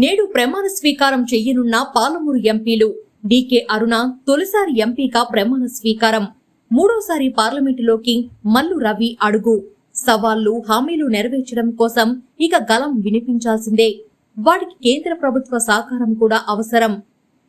నేడు ప్రమాణ స్వీకారం చెయ్యనున్న పాలమూరు ఎంపీలు డీకే అరుణ తొలిసారి ఎంపీగా ప్రమాణ స్వీకారం. మూడోసారి పార్లమెంటులోకి మల్లు రవి అడుగు. సవాళ్ళు హామీలు నెరవేర్చడం కోసం ఇక గలం వినిపించాల్సిందే. వాటికి కేంద్ర ప్రభుత్వ సహకారం కూడా అవసరం.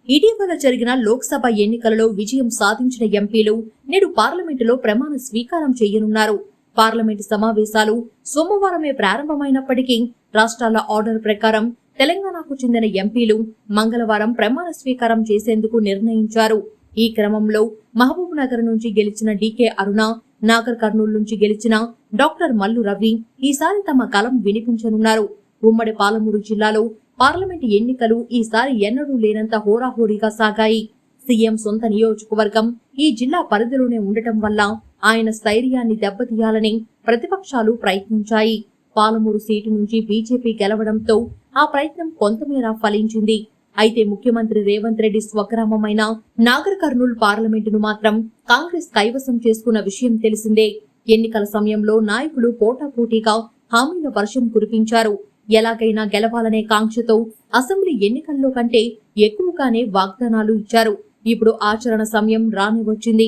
ఇటీవల జరిగిన లోక్సభ ఎన్నికలలో విజయం సాధించిన ఎంపీలు నేడు పార్లమెంటులో ప్రమాణ స్వీకారం చేయనున్నారు పార్లమెంటు సమావేశాలు సోమవారమే ప్రారంభమైనప్పటికీ రాష్ట్రాల ఆర్డర్ ప్రకారం తెలంగాణకు చెందిన ఎంపీలు మంగళవారం ప్రమాణ స్వీకారం చేసేందుకు నిర్ణయించారు. ఈ క్రమంలో మహబూబ్ నగర్ నుంచి గెలిచిన డీకే అరుణ నాగర్ కర్నూలు నుంచి గెలిచిన డాక్టర్ మల్లు రవి ఈసారి తమ కలం వినిపించనున్నారు. ఉమ్మడి పాలమూరు జిల్లాలో పార్లమెంటు ఎన్నికలు ఈసారి ఎన్నడూ లేనంత హోరాహోరీగా సాగాయి. సీఎం సొంత నియోజకవర్గం ఈ జిల్లా పరిధిలోనే ఉండటం వల్ల ఆయన స్థైర్యాన్ని దెబ్బతీయాలని ప్రతిపక్షాలు ప్రయత్నించాయి. పాలమూరు సీటు నుంచి బీజేపీ గెలవడంతో ఆ ప్రయత్నం కొంతమేర ఫలించింది. అయితే ముఖ్యమంత్రి రేవంత్ రెడ్డి స్వగ్రామమైన నాగర్ కర్నూలు పార్లమెంటును మాత్రం కాంగ్రెస్ కైవసం చేసుకున్న విషయం తెలిసిందే. ఎన్నికల సమయంలో నాయకులు పోటాపోటీగా హామీల వర్షం కురిపించారు. ఎలాగైనా గెలవాలనే కాంక్షతో అసెంబ్లీ ఎన్నికల్లో కంటే ఎక్కువగానే వాగ్దానాలు ఇచ్చారు. ఇప్పుడు ఆచరణ సమయం రాని వచ్చింది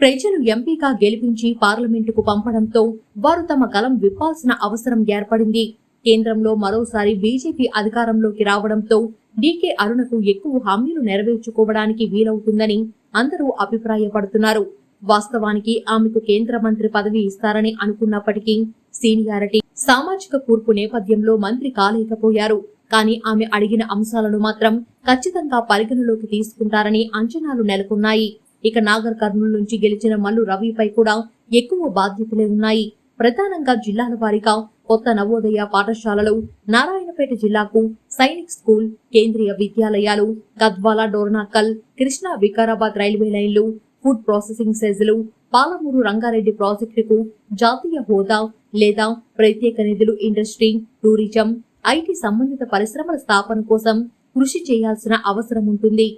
ప్రజలు ఎంపీగా గెలిపించి పార్లమెంటుకు పంపడంతో వారు తమ గలం విప్పాల్సిన అవసరం ఏర్పడింది. కేంద్రంలో మరోసారి బీజేపీ అధికారంలోకి రావడంతో డీకే అరుణకు ఎక్కువ హామీలు నెరవేర్చుకోవడానికి వీలవుతుందని అందరూ అభిప్రాయపడుతున్నారు. వాస్తవానికి ఆమెకు కేంద్ర మంత్రి పదవి ఇస్తారని అనుకున్నప్పటికీ సీనియారిటీ సామాజిక కూర్పు నేపథ్యంలో మంత్రి కాలేకపోయారు. కానీ ఆమె అడిగిన అంశాలను మాత్రం ఖచ్చితంగా పరిగణలోకి తీసుకుంటారని అంచనాలు నెలకొన్నాయి. ఇక నాగర్ కర్నూలు నుంచి గెలిచిన మల్లు రవిపై కూడా ఎక్కువ బాధ్యతలే ఉన్నాయి. ప్రధానంగా జిల్లాల వారీగా కొత్త నవోదయ పాఠశాలలు నారాయణపేట జిల్లాకు సైనిక్ స్కూల్ కేంద్రీయ విద్యాలయాలు గద్వాల డోర్నాకల్ కృష్ణా వికారాబాద్ రైల్వే లైన్లు ఫుడ్ ప్రాసెసింగ్ సెజ్లు పాలమూరు రంగారెడ్డి ప్రాజెక్టుకు జాతీయ హోదా లేదా ప్రత్యేక నిధులు ఇండస్ట్రీ టూరిజం ఐటీ సంబంధిత పరిశ్రమల స్థాపన కోసం కృషి చేయాల్సిన అవసరం ఉంటుంది.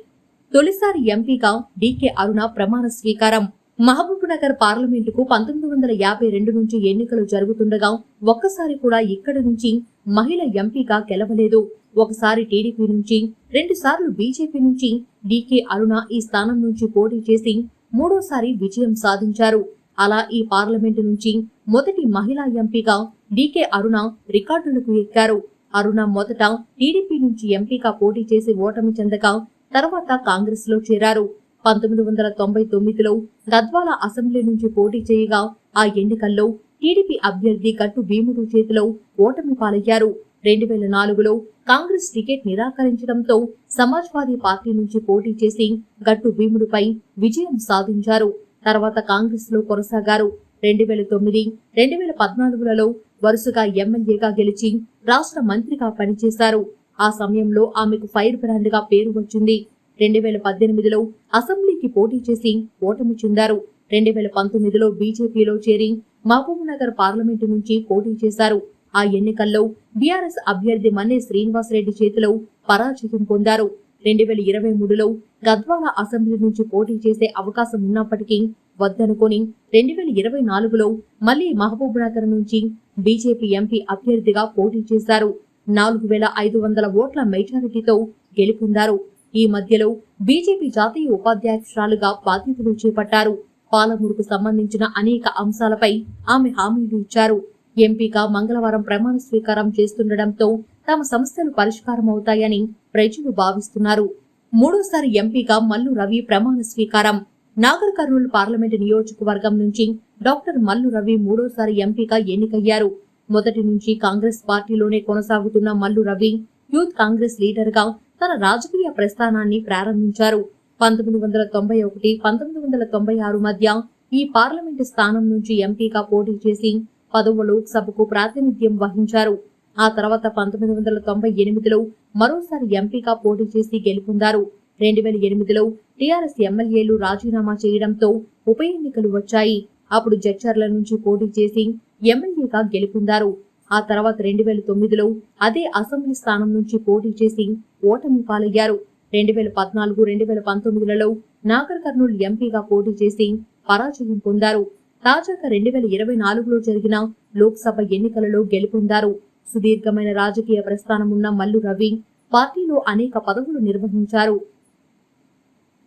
తొలిసారి ఎంపీగా డీకే అరుణ ప్రమాణ స్వీకారం. మహబూబ్ నగర్ పార్లమెంటుకు పంతొమ్మిది వందల యాభై రెండు నుంచి ఎన్నికలు జరుగుతుండగా ఒక్కసారి కూడా ఇక్కడి నుంచి మహిళ ఎంపీగా గెలవలేదు. ఒకసారి టీడీపీ నుంచి రెండు సార్లు బీజేపీ నుంచి డీకే అరుణ ఈ స్థానం నుంచి పోటీ చేసి మూడోసారి విజయం సాధించారు. అలా ఈ పార్లమెంటు నుంచి మొదటి మహిళా ఎంపీగా డీకే అరుణ రికార్డులకు ఎక్కారు. అరుణ మొదట టీడీపీ నుంచి ఎంపీగా పోటీ చేసి ఓటమి చెందగా తర్వాత కాంగ్రెస్లో చేరారు. పంతొమ్మిది వందల తొంభై తొమ్మిదిలో గద్వాల అసెంబ్లీ నుంచి పోటీ చేయగా ఆ ఎన్నికల్లో టీడీపీ అభ్యర్థి గట్టు భీముడు చేతిలో ఓటమి పాలయ్యారు. రెండు వేల నాలుగులో కాంగ్రెస్ టికెట్ నిరాకరించడంతో సమాజ్వాదీ పార్టీ నుంచి పోటీ చేసి గట్టు భీముడిపై విజయం సాధించారు. తర్వాత కాంగ్రెస్లో కొనసాగారు. రెండు వేల తొమ్మిది రెండు వేల పద్నాలుగులలో వరుసగా ఎమ్మెల్యేగా గెలిచి రాష్ట్ర మంత్రిగా పనిచేశారు. ఆ సమయంలో ఆమెకు ఫైర్ బ్రాండ్గా పేరు వచ్చింది. రెండు వేల పద్దెనిమిదిలో అసెంబ్లీకి పోటీ చేసి ఓటమి చెందారు. రెండు వేల పంతొమ్మిదిలో బీజేపీలో చేరి మహబూబ్ నగర్ పార్లమెంటు నుంచి పోటీ చేశారు. ఆ ఎన్నికల్లో బీఆర్ఎస్ అభ్యర్థి మన్నే శ్రీనివాసరెడ్డి చేతిలో పరాజయం పొందారు. రెండు వేల ఇరవై మూడులో గద్వాల అసెంబ్లీ నుంచి పోటీ చేసే అవకాశం ఉన్నప్పటికీ వద్దనుకొని రెండు వేల ఇరవై నాలుగులో మళ్ళీ మహబూబ్ నగర్ నుంచి బీజేపీ ఎంపీ అభ్యర్థిగా పోటీ చేశారు. నాలుగు వేల ఐదు వందల ఓట్ల మెజారిటీతో గెలుపొందారు. ఈ మధ్యలో బీజేపీ జాతీయ ఉపాధ్యక్షురాలుగా బాధ్యతలు చేపట్టారు. పాలమూరుకు సంబంధించిన అనేక అంశాలపై ఆమె హామీలు ఇచ్చారు. ఎంపీగా మంగళవారం ప్రమాణ స్వీకారం చేస్తుండటంతో తమ సమస్యలు పరిష్కారం అవుతాయని ప్రజలు భావిస్తున్నారు. మూడోసారి ఎంపీగా మల్లు రవి ప్రమాణ స్వీకారం. నాగర్ కర్నూలు పార్లమెంటు నియోజకవర్గం నుంచి డాక్టర్ మల్లు రవి మూడోసారి ఎంపీగా ఎన్నికయ్యారు. మొదటి నుంచి కాంగ్రెస్ పార్టీలోనే కొనసాగుతున్న మల్లు రవి యూత్ కాంగ్రెస్ లీడర్గా తన రాజకీయ ప్రస్థానాన్ని ప్రారంభించారు. పంతొమ్మిది వందల తొంభై ఒకటి పంతొమ్మిది వందల తొంభై ఆరు మధ్య ఈ పార్లమెంటు స్థానం నుంచి ఎంపీగా పోటీ చేసి పదవ లోక్సభకు ప్రాతినిధ్యం వహించారు. ఆ తర్వాత పంతొమ్మిది వందల తొంభై ఎనిమిదిలో మరోసారి ఎంపీగా పోటీ చేసి గెలుపొందారు. రెండు వేల ఎనిమిదిలో టీఆర్ఎస్ ఎమ్మెల్యేలు రాజీనామా చేయడంతో ఉప ఎన్నికలు వచ్చాయి. అప్పుడు జడ్చర్ల నుంచి పోటీ చేసి ఎమ్మెల్యేగా గెలుపొందారు. ఆ తర్వాత రెండు వేల తొమ్మిదిలో అదే అసెంబ్లీ స్థానం నుంచి పోటీ చేసి ఓటమి పాలయ్యారు. రెండు వేల పద్నాలుగు రెండు వేల పంతొమ్మిదిలలో నాగర్ కర్నూలు ఎంపీగా పోటీ చేసి పరాజయం పొందారు. తాజాగా రెండు వేల ఇరవై నాలుగులో జరిగిన లోక్సభ ఎన్నికలలో గెలుపొందారు. సుదీర్ఘమైన రాజకీయ ప్రస్థానం ఉన్న మల్లు రవి పార్టీలో అనేక పదవులు నిర్వహించారు.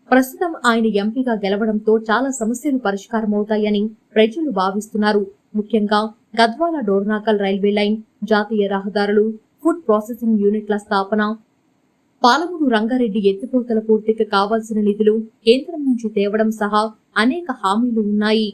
ప్రస్తుతం ఆయన ఎంపీగా గెలవడంతో చాలా సమస్యలు పరిష్కారమవుతాయని ప్రజలు భావిస్తున్నారు. ముఖ్యంగా గద్వాల డోర్నాకల్ రైల్వే లైన్ జాతీయ రహదారులు ఫుడ్ ప్రాసెసింగ్ యూనిట్ల స్థాపన పాలమూరు రంగారెడ్డి ఎత్తిపోతల పూర్తికి కావాల్సిన నిధులు కేంద్రం నుంచి తేవడం సహా అనేక హామీలు ఉన్నాయి.